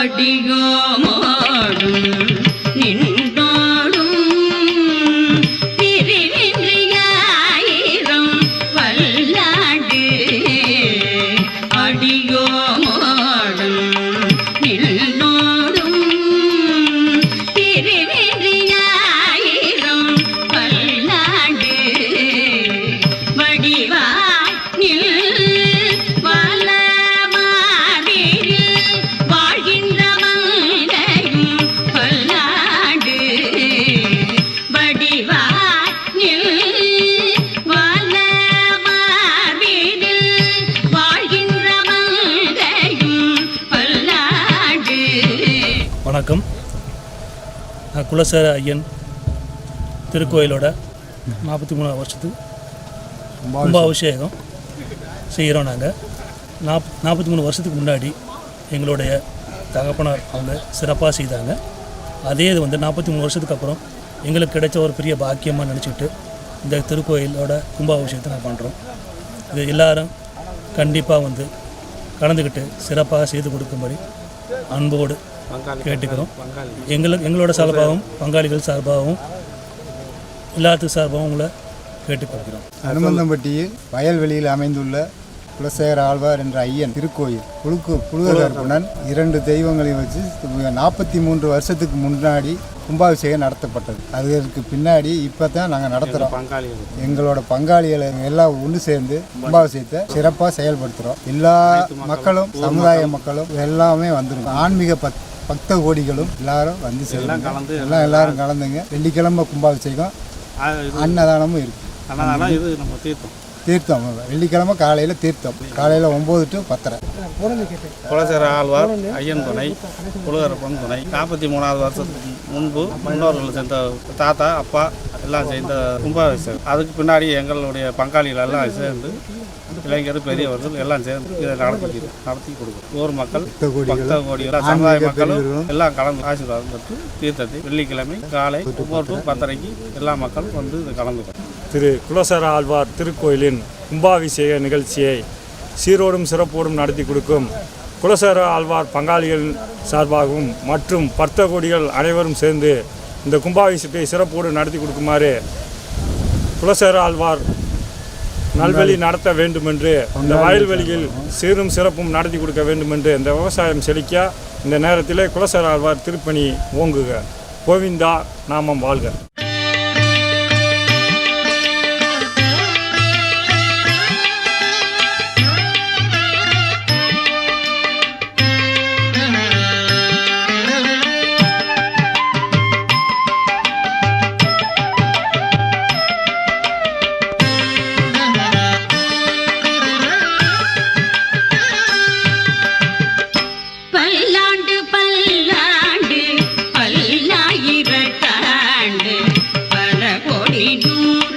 বাড়ি গো வணக்கம். நான் குலசேர ஐயன் திருக்கோயிலோட நாற்பத்தி மூணாவது வருஷத்துக்கு கும்பாபிஷேகம் செய்கிறோம் நாங்கள். நாப் நாற்பத்தி மூணு வருஷத்துக்கு முன்னாடி எங்களுடைய தகப்பனார் அவங்க சிறப்பாக செய்தாங்க. அதே இது வந்து நாற்பத்தி மூணு வருஷத்துக்கு அப்புறம் எங்களுக்கு கிடைச்ச ஒரு பெரிய பாக்கியமாக நினச்சிக்கிட்டு இந்த திருக்கோயிலோட கும்பாபிஷேகத்தை நான் பண்ணுறோம் இது எல்லாரும் கண்டிப்பாக வந்து கலந்துக்கிட்டு சிறப்பாக செய்து கொடுக்கும்படி அன்போடு கேட்டுக்கிறோம். எங்களுக்கு எங்களோட சார்பாகவும் பங்காளிகள் சார்பாகவும் எல்லாத்துக்கு சார்பாகவும் உங்களை கேட்டுக்கொள்கிறோம். அனுமந்தம்பட்டியில் வயல்வெளியில் அமைந்துள்ள குலசேகர ஆழ்வார் என்ற ஐயன் திருக்கோயில் புழுக்கு புழுகர்புணன் இரண்டு தெய்வங்களையும் வச்சு நாற்பத்தி மூன்று வருஷத்துக்கு முன்னாடி கும்பாபிஷேகம் நடத்தப்பட்டது. அதற்கு பின்னாடி இப்போ தான் நாங்கள் நடத்துகிறோம் எங்களோட பங்காளிகளை எல்லாம் ஒன்று சேர்ந்து கும்பாபிஷேகத்தை சிறப்பாக செயல்படுத்துகிறோம் எல்லா மக்களும் சமுதாய மக்களும் எல்லாமே வந்துடும் ஆன்மீக பக் பக்த கோடிகளும் எல்லாரும் வந்து சேருங்க எல்லாம் எல்லாரும் கலந்துங்க. வெள்ளிக்கிழமை கும்பாபிஷேகம் அன்னதானமும் இருக்கு. அன்னதானம் இது நம்ம தீர்த்தம். தீர்த்தம் வெள்ளிக்கிழமை காலையில் தீர்த்தம். காலையில் ஒம்பது டு பத்தரை. குலசேர ஆழ்வார் ஐயன் துணை புலகரப்பன் துணை. நாற்பத்தி மூணாவது வருஷத்துக்கு முன்பு முன்னோர்கள் சேர்ந்த தாத்தா அப்பா எல்லாம் சேர்ந்த கும்பாபிஷேகம். அதுக்கு பின்னாடி எங்களுடைய பங்காளிகள் எல்லாம் சேர்ந்து இளைஞர் பெரியவர்கள் எல்லாம் சேர்ந்து இதை நடத்தி நடத்தி கொடுக்கும். ஊர் மக்கள் பக்த கோடிகள் சமுதாய மக்களும் எல்லாம் கலந்து ஆசீர்வாதம் பெற்று தீர்த்தத்தை வெள்ளிக்கிழமை காலை ஒவ்வொரு டு பத்தரைக்கு எல்லா மக்களும் வந்து இது கலந்துக்கும் திரு குலசர ஆழ்வார் திருக்கோயிலின் கும்பாபிஷேக நிகழ்ச்சியை சீரோடும் சிறப்போடும் நடத்தி கொடுக்கும் குலசர ஆழ்வார் பங்காளிகள் சார்பாகவும் மற்றும் பக்த கோடிகள் அனைவரும் சேர்ந்து இந்த கும்பாபிஷேகத்தை சிறப்போடு நடத்தி கொடுக்குமாறு குலசர ஆழ்வார் நல்வழி நடத்த வேண்டுமென்று இந்த வயல்வெளியில் சீரும் சிறப்பும் நடத்தி கொடுக்க வேண்டுமென்று இந்த விவசாயம் செழிக்க இந்த நேரத்திலே குலசர ஆழ்வார் திருப்பணி ஓங்குக. கோவிந்தா நாமம் வாழ்க. ನೀನು